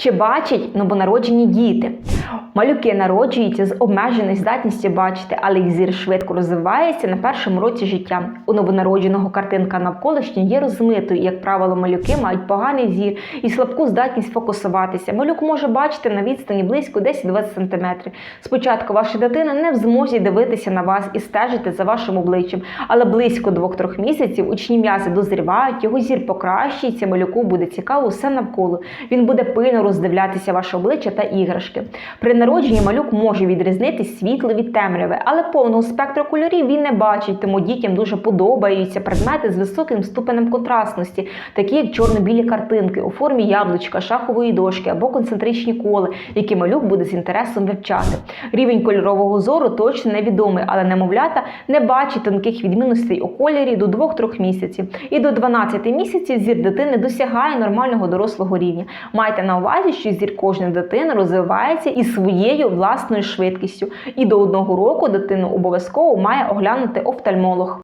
Чи бачать новонароджені діти? Малюки народжуються з обмеженою здатністю бачити, але їх зір швидко розвивається на першому році життя. У новонародженого картинка навколишня є розмитою. Як правило, малюки мають поганий зір і слабку здатність фокусуватися. Малюк може бачити на відстані близько 10-20 см. Спочатку ваша дитина не в змозі дивитися на вас і стежити за вашим обличчям, але близько 2-3 місяців учні м'язи дозрівають, його зір покращується, малюку буде цікаво все навколо. Він буде пильно роздивлятися ваше обличчя та іграшки. При народженні малюк може відрізнити світло від темряви, але повного спектру кольорів він не бачить, тому дітям дуже подобаються предмети з високим ступенем контрастності, такі як чорно-білі картинки у формі яблучка, шахової дошки або концентричні коли, які малюк буде з інтересом вивчати. Рівень кольорового зору точно невідомий, але немовлята не бачить тонких відмінностей у кольорі до 2-3 місяців. І до 12 місяців зір дитини досягає нормального дорослого рівня. Майте на увазі, що зір кожної дитини розвивається із своєю власною швидкістю. І до одного року дитину обов'язково має оглянути офтальмолог.